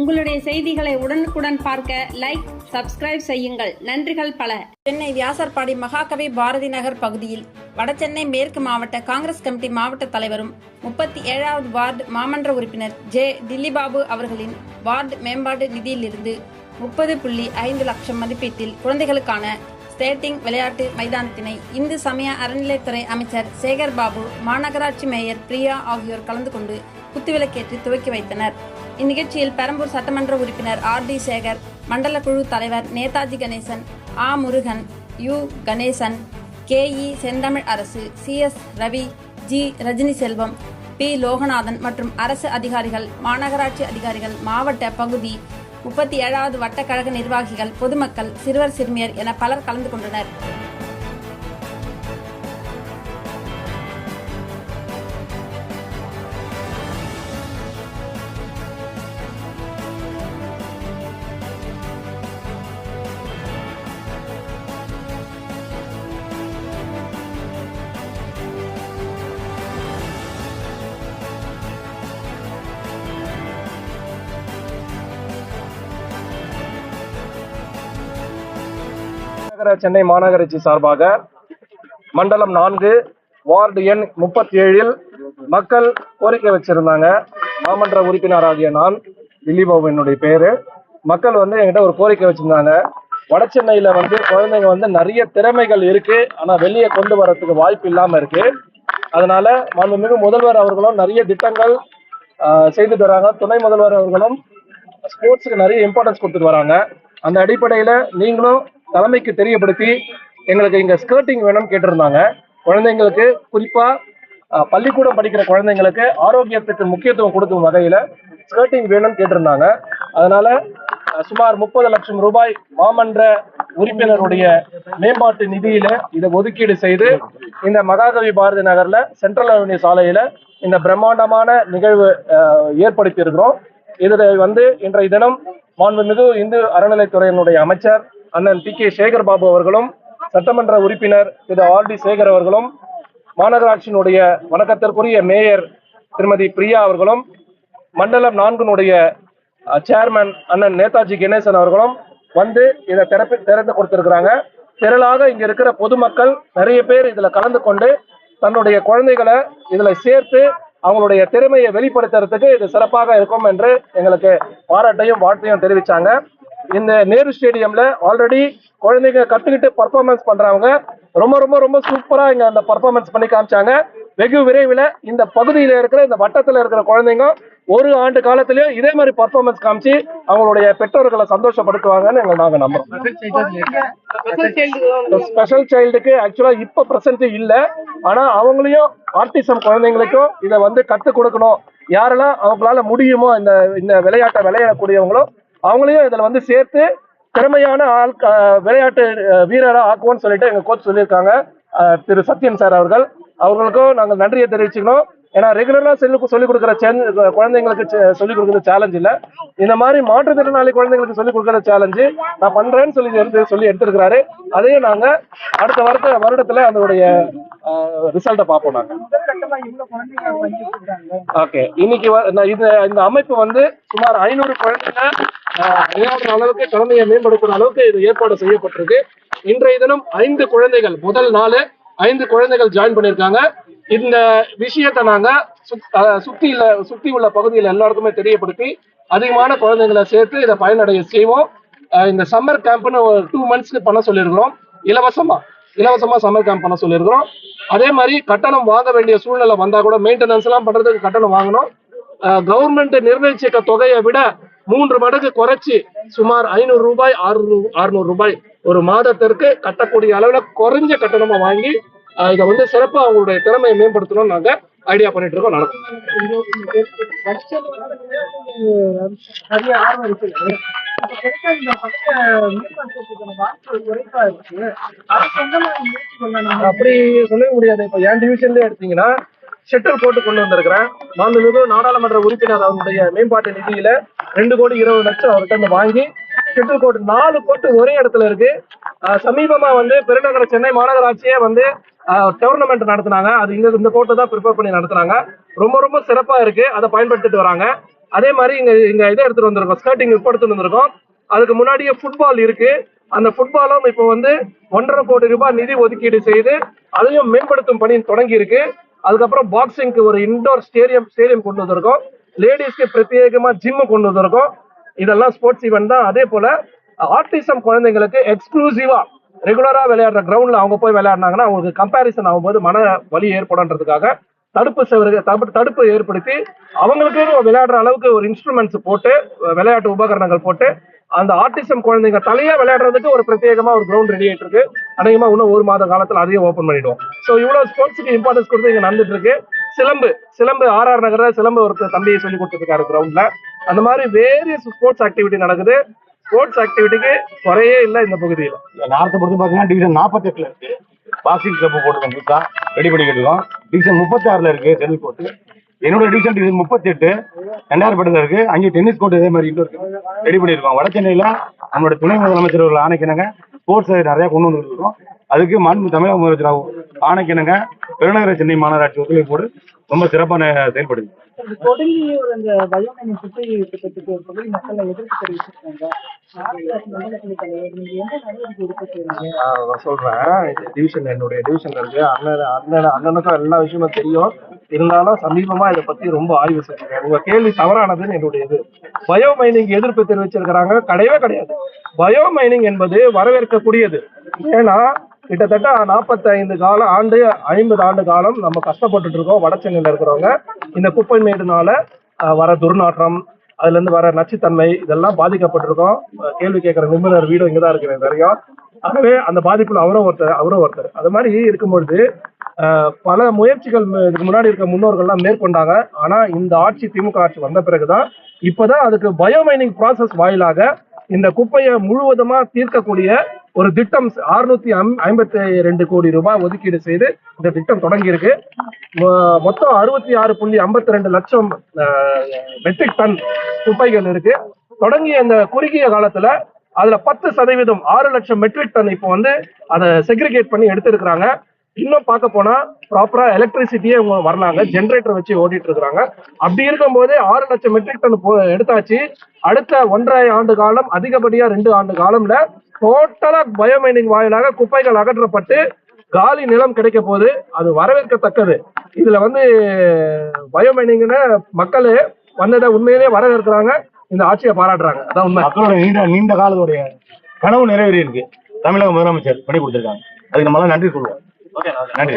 உங்களுடைய செய்திகளை உடனுக்குடன் பார்க்க லைக் சப்ஸ்கிரைப் செய்யுங்கள். நன்றிகள் பல. சென்னை வியாசர்பாடி மகாகவி பாரதி நகர் பகுதியில் வடசென்னை மேற்கு மாவட்ட காங்கிரஸ் கமிட்டி மாவட்ட தலைவரும் முப்பத்தி ஏழாவது வார்டு மாமன்ற உறுப்பினர் ஜே. டில்லிபாபு அவர்களின் வார்டு மேம்பாட்டு நிதியிலிருந்து முப்பது புள்ளி ஐந்து லட்சம் மதிப்பீட்டில் குழந்தைகளுக்கான ஸ்டேட்டிங் விளையாட்டு மைதானத்தினை இந்து சமய அறநிலைத்துறை அமைச்சர் சேகர் பாபு மாநகராட்சி மேயர் பிரியா ஆகியோர் கலந்து கொண்டு குத்துவிளக்கேற்றி துவக்கி வைத்தனர். இந்நிகழ்ச்சியில் பெரம்பூர் சட்டமன்ற உறுப்பினர் ஆர் டி சேகர் மண்டல குழு தலைவர் Netaji Ganesan A Murugan U Ganesan K E Senthamizh Arasu C S Ravi G Rajini Selvam P Loganathan மற்றும் அரசு அதிகாரிகள் மாநகராட்சி அதிகாரிகள் மாவட்ட பகுதி முப்பத்தி ஏழாவது வட்டக்கழக நிர்வாகிகள் பொதுமக்கள் சிறுவர் சிறுமியர் என பலர் கலந்து கொண்டனர். நகர சென்னை மாநகராட்சி சார்பாக மண்டலம் நான்கு வார்டு எண் முப்பத்தி ஏழில் மக்கள் கோரிக்கை வச்சிருந்தாங்க. மாமன்ற உறுப்பினராகிய நான் திலீபாபு என்னுடைய பேரு. மக்கள் வந்து என்கிட்ட ஒரு கோரிக்கை வச்சிருந்தாங்க. வட சென்னையில வந்து குழந்தைங்க வந்து நிறைய திறமைகள் இருக்கு. ஆனா வெளியே கொண்டு வரதுக்கு வாய்ப்பு இல்லாம இருக்கு. அதனால மாண்புமிகு முதல்வர் அவர்களும் நிறைய திட்டங்கள் செய்து செய்துட்டு வராங்க துணை முதல்வர் அவர்களும் ஸ்போர்ட்ஸுக்கு நிறைய இம்பார்ட்டன்ஸ் கொடுத்துட்டு வராங்க. அந்த அடிப்படையில நீங்களும் தலைமைக்கு தெரியப்படுத்தி எங்களுக்கு இங்க ஸ்கர்ட்டிங் வேணும்னு கேட்டிருந்தாங்க. குழந்தைங்களுக்கு குறிப்பா பள்ளிக்கூடம் படிக்கிற குழந்தைங்களுக்கு ஆரோக்கியத்துக்கு முக்கியத்துவம் கொடுக்கும் வகையில ஸ்கர்ட்டிங் வேணும்னு கேட்டிருந்தாங்க. அதனால சுமார் முப்பது லட்சம் ரூபாய் மாமன்ற உறுப்பினருடைய மேம்பாட்டு நிதியில இதை ஒதுக்கீடு செய்து இந்த மகாகவி பாரதி நகர்ல சென்ட்ரல் அவென்யூ சாலையில இந்த பிரம்மாண்டமான நிகழ்வு ஏற்படுத்தி இருக்கிறோம் இதில் வந்து இன்றைய தினம் மாண்புமிகு இந்து அறநிலைத்துறையினுடைய அமைச்சர் அண்ணன் பி கே சேகர் பாபு அவர்களும் சட்டமன்ற உறுப்பினர் திரு ஆர் டி சேகர் அவர்களும் மாநகராட்சியினுடைய வணக்கத்திற்குரிய மேயர் திருமதி பிரியா அவர்களும் மண்டலம் நான்கினுடைய சேர்மன் அண்ணன் நேதாஜி கணேசன் அவர்களும் வந்து இதை திறப்பி திறந்து கொடுத்திருக்கிறாங்க. திரளாக இங்க இருக்கிற பொதுமக்கள் நிறைய பேர் இதுல கலந்து கொண்டு தன்னுடைய குழந்தைகளை இதுல சேர்த்து அவங்களுடைய திறமையை வெளிப்படுத்துறதுக்கு இது சிறப்பாக இருக்கும் என்று எங்களுக்கு பாராட்டையும் வாழ்த்தையும் தெரிவிச்சாங்க. இந்த நேரு ஸ்டேடியம்ல ஆல்ரெடி குழந்தைங்க கத்துக்கிட்டு பர்ஃபார்மன்ஸ் பண்றவங்க ரொம்ப ரொம்ப ரொம்ப சூப்பரா இங்க அந்த பர்ஃபார்மன்ஸ் பண்ணி காமிச்சாங்க. வெகு விரைவில் இந்த பகுதியில இருக்கிற இந்த வட்டத்துல இருக்கிற குழந்தைங்க ஒரு ஆண்டு காலத்திலயும் இதே மாதிரி பர்ஃபார்மன்ஸ் காமிச்சு அவங்களுடைய பெற்றோர்களை சந்தோஷப்படுத்துவாங்கன்னு எங்க நாங்க நம்புறோம். ஸ்பெஷல் சைல்டுக்கு ஆக்சுவலா இப்ப பிரசன்ட் இல்ல. ஆனா அவங்களையும் ஆர்டிசம் குழந்தைங்களுக்கும் இதை வந்து கத்து கொடுக்கணும். யாரெல்லாம் அவங்களால முடியுமோ இந்த இந்த விளையாட்டை விளையாடக்கூடியவங்களோ அவங்களையும் இதுல வந்து சேர்த்து திறமையான ஆள் விளையாட்டு அஹ், வீரரா ஆக்குவோம்னு சொல்லிட்டு எங்க கோச் சொல்லியிருக்காங்க. திரு சத்யன் சார் அவர்கள். அவர்களுக்கும் நாங்கள் நன்றியை தெரிவிச்சுக்கணும். ஏன்னா ரெகுலரா சொல்லி சொல்லிக் கொடுக்குற சேஞ்ச் குழந்தைங்களுக்கு சொல்லிக் கொடுக்குறது சேலஞ்ச் இல்ல. இந்த மாதிரி மாற்றுத்திறனாளி குழந்தைங்களுக்கு சொல்லிக் கொடுக்குற சேலஞ்சு நான் பண்றேன்னு சொல்லி எடுத்து சொல்லி எடுத்திருக்கிறாரு. அதையும் நாங்க அடுத்த வருட வருடத்துல அதனுடைய ரிசல்ட்டை பார்ப்போம் நாங்க. ஓகே. இன்னைக்கு இந்த அமைப்பு வந்து சுமார் ஐநூறு குழந்தைங்க விளையாடுற அளவுக்கு திறமையை மேம்படுத்துற அளவுக்கு இது ஏற்பாடு செய்யப்பட்டிருக்கு. இன்றைய தினம் ஐந்து குழந்தைகள் முதல் நாள் ஐந்து குழந்தைகள் ஜாயின் பண்ணியிருக்காங்க. இந்த விஷயத்தை நாங்க சுத்- சுத்தி உள்ள உள்ள பகுதியில் எல்லாருக்குமே தெரியப்படுத்தி அதிகமான குழந்தைங்களை சேர்த்து இதை பயனடைய செய்வோம். இந்த சம்மர் கேம்ப்னு ஒரு டூ மந்த்ஸ்க்கு பண்ண சொல்லியிருக்கிறோம். இலவசமா இலவசமா சம்மர் கேம்ப் பண்ண சொல்லியிருக்கிறோம். அதே மாதிரி கட்டணம் வாங்க வேண்டிய சூழ்நிலை வந்தா கூட மெயின்டெனன்ஸ் எல்லாம் பண்றதுக்கு கட்டணம் வாங்கணும். கவர்மெண்ட் நிர்ணயிச்சிருக்க தொகையை விட மூன்று மடங்கு குறைச்சி சுமார் ஐநூறு ரூபாய் அறுநூறு அறுநூறு ரூபாய் ஒரு மாதத்திற்கு கட்டக்கூடிய அளவுல குறைஞ்ச கட்டணமா வாங்கி இதை வந்து சிறப்பா அவங்களுடைய திறமையை மேம்படுத்தணும்னு நாங்க ஐடியா பண்ணிட்டு இருக்கோம் நடக்கும். அப்படி சொல்ல முடியாது. இப்ப என் டிவிஷன்லயே எடுத்தீங்கன்னா ஷெட்டர் போட்டு கொண்டு வந்திருக்கிறேன். மாண்புமிகு நாடாளுமன்ற உறுப்பினர் அவருடைய மேம்பாட்டு நிதியில ரெண்டு கோடி இருபது லட்சம் அவர்கிட்ட இருந்து வாங்கி ஷெட்டில் கோர்ட் நாலு கோட்டு ஒரே இடத்துல இருக்கு. சமீபமா வந்து பெருநகர சென்னை மாநகராட்சியே வந்து டோர்னமெண்ட் நடத்துனாங்க. அது இங்க இந்த கோர்ட்டை தான் ப்ரிப்பேர் பண்ணி நடத்துனாங்க. ரொம்ப ரொம்ப சிறப்பா இருக்கு. அதை பயன்படுத்திட்டு வராங்க. அதே மாதிரி இங்க இங்க இதை எடுத்துட்டு வந்திருக்கோம். ஸ்கர்ட்டிங் இப்போ எடுத்துட்டு வந்திருக்கோம். அதுக்கு முன்னாடியே ஃபுட்பால் இருக்கு. அந்த ஃபுட்பாலும் இப்போ வந்து ஒன்றரை கோடி ரூபாய் நிதி ஒதுக்கீடு செய்து அதையும் மேம்படுத்தும் பணி தொடங்கி இருக்கு. அதுக்கப்புறம் பாக்ஸிங்க்கு ஒரு இன்டோர் ஸ்டேடியம் ஸ்டேடியம் கொண்டு வந்திருக்கோம். லேடிஸ்க்கு பிரத்யேகமா ஜிம்மு கொண்டு வந்திருக்கோம். இதெல்லாம் ஸ்போர்ட்ஸ் ஈவெண்ட் தான். அதே போல ஆர்டிசம் குழந்தைங்களுக்கு எக்ஸ்க்ளூசிவா ரெகுலரா விளையாடுற கிரவுண்ட்ல அவங்க போய் விளையாடினாங்கன்னா அவங்களுக்கு கம்பேரிசன் ஆகும்போது மன வலி ஏற்படுன்றதுக்காக தடுப்பு செவரு தடுப்பு தடுப்பு ஏற்படுத்தி அவங்களுக்கு விளையாடுற அளவுக்கு ஒரு இன்ஸ்ட்ருமெண்ட்ஸ் போட்டு விளையாட்டு உபகரணங்கள் போட்டு அந்த ஆர்டிசம் குழந்தைங்க தலையா விளையாடுறதுக்கு ஒரு பிரத்யேகமா ஒரு கிரவுண்ட் ரெடி ஆயிட்டு இருக்கு. அநேகமா இன்னும் ஒரு மாத காலத்துல அதையும் ஓபன் பண்ணிடுவோம். ஸோ இவ்வளவு ஸ்போர்ட்ஸுக்கு இம்பார்ட்டன்ஸ் கொடுத்து இங்க நடந்துட்டு இருக்கு. சிலம்பு சிலம்பு ஆர்ஆர் நகர்ல சிலம்பு ஒருத்தர் தம்பியை சொல்லி கொடுத்துருக்காரு கிரவுண்ட்ல அந்த மாதிரி வேரியஸ் ஸ்போர்ட்ஸ் ஆக்டிவிட்டி நடக்குது. ஸ்போர்ட்ஸ் ஆக்டிவிட்டிக்கு குறையே இல்லை இந்த பகுதியில். நார்த்தை பொறுத்து பார்த்தீங்கன்னா டிவிஷன் நாற்பத்தெட்டுல இருக்கு. பாக்ஸிங் கிளப் போட்டு புதுசா ரெடி பண்ணிக்கிட்டு இருக்கோம். டிவிஷன் முப்பத்தி ஆறுல இருக்கு டென்னிஸ் கோர்ட் என்னோட டிவிஷன் டிவிஷன் முப்பத்தி எட்டு ரெண்டாயிரம் பட்டத்தில் இருக்கு. அங்கே டென்னிஸ் கோர்ட் இதே மாதிரி இன்னும் இருக்கு ரெடி பண்ணியிருக்கோம். வட சென்னையில நம்மளோட துணை முதலமைச்சர் ஆணைக்கிறாங்க ஸ்போர்ட்ஸ் நிறைய கொண்டு வந்துருக்கோம் அதுக்கு மாண்பு தமிழக முதலமைச்சர் ஆணைக்கிணங்க பெருநகர சென்னை மாநகராட்சி ஒத்துழைப்போடு ரொம்ப சிறப்பான செயல்படுது சொல்றேன். டிவிஷன் என்னுடைய டிவிஷன்ல இருக்கு. அண்ணன் அண்ணன் அண்ணனுக்கும் எல்லா விஷயமும் தெரியும். இருந்தாலும் சமீபமா இதை பத்தி ரொம்ப ஆய்வு செஞ்சிருக்கேன் உங்க கேள்வி தவறானதுன்னு என்னுடைய இது. பயோ மைனிங் எதிர்ப்பு தெரிவிச்சிருக்கிறாங்க. கிடையவே கிடையாது. பயோ மைனிங் என்பது வரவேற்கக்கூடியது. ஏன்னா கிட்டத்தட்ட 45 கால ஆண்டு ஐம்பது ஆண்டு காலம் நம்ம கஷ்டப்பட்டுட்டு இருக்கோம் வடச்சென்னையில் இருக்கிறவங்க. இந்த குப்பை மேடுனால அஹ், வர துர்நாற்றம் அதுல இருந்து வர நச்சுத்தன்மை இதெல்லாம் பாதிக்கப்பட்டிருக்கோம். கேள்வி கேட்கிற நிபுணர் வீடும் இங்கதான் இருக்கிறேன் நிறையா ஆகவே அந்த பாதிப்பில் அவரும் ஒருத்தர் அவரும் ஒருத்தர். அது மாதிரி இருக்கும்பொழுது பல முயற்சிகள் இதுக்கு முன்னாடி இருக்க முன்னோர்கள்லாம் மேற்கொண்டாங்க. ஆனா இந்த ஆட்சி திமுக ஆட்சி வந்த பிறகுதான் இப்போதான் அதுக்கு பயோமைனிங் ப்ராசஸ் வாயிலாக இந்த குப்பையை முழுவதுமா தீர்க்கக்கூடிய ஒரு திட்டம் அறுநூத்தி ஐம்பத்தி ரெண்டு கோடி ரூபாய் ஒதுக்கீடு செய்து இந்த திட்டம் தொடங்கி இருக்கு மொத்தம் அறுபத்தி ஆறு புள்ளி ஐம்பத்தி ரெண்டு லட்சம் மெட்ரிக் டன் குப்பைகள் இருக்கு. தொடங்கிய இந்த குறுகிய காலத்துல அதுல பத்து சதவீதம் ஆறு லட்சம் மெட்ரிக் டன் இப்போ வந்து அதை செக்ரிகேட் பண்ணி எடுத்திருக்கிறாங்க. இன்னும் பார்க்க போனா ப்ராப்பரா எலக்ட்ரிசிட்டியே இவங்க வரலாங்க ஜென்ரேட்டர் வச்சு ஓடிட்டு இருக்கிறாங்க. அப்படி இருக்கும்போது ஆறு லட்சம் மெட்ரிக் டன் போ எடுத்தாச்சு. அடுத்த ஒன்றரை ஆண்டு காலம் அதிகப்படியா ரெண்டு ஆண்டு காலம்ல டோட்டலா பயோமைனிங் வாயிலாக குப்பைகள் அகற்றப்பட்டு காலி நிலம் கிடைக்க போது அது வரவேற்கத்தக்கது. இதுல வந்து பயோமைனிங்னு மக்கள் வந்ததை உண்மையிலேயே வரவேற்கிறாங்க. இந்த ஆட்சியை பாராட்டுறாங்க. அதான் உண்மை. மக்களோட நீண்ட நீண்ட காலத்துடைய கனவு நிறைவேறி இருக்கு தமிழக முதலமைச்சர் பண்ணி கொடுத்துருக்காங்க. அதுக்கு நம்மளால நன்றி சொல்லுவோம். நன்றி